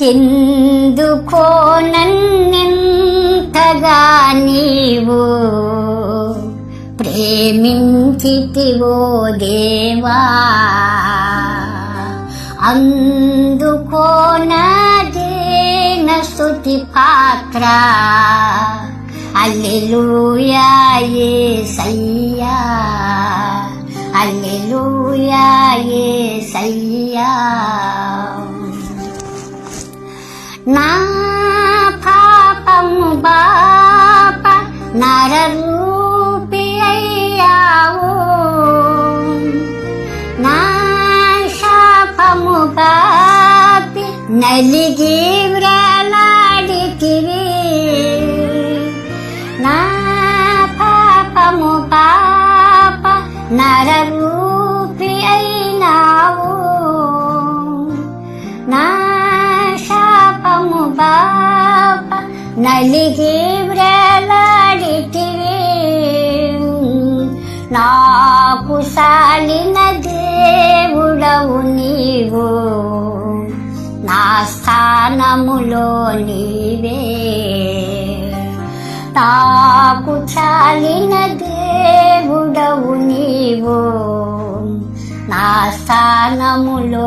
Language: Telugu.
ఎందుకో నన్నెంతగా నీవు ప్రేమించితివో దేవా. అందుకో నదేన స్థుతి పాత్ర. అల్లెలూయా యేసయ్యా అల్లెలూయా సయ్యా. నా పాపము బాప నరరూపి అయ్యావు. నా శాపము బాపి నలిగి వ్రేలాడితివి. నా పాపము పాప నరూ బాప నలిగి వ్రేలాడితివి నాకు సాలిన దేవుడవు నీవు. నా స్థానములో నీవే. నాకు చాలిన దేవుడవు నీవు. నా స్థానములో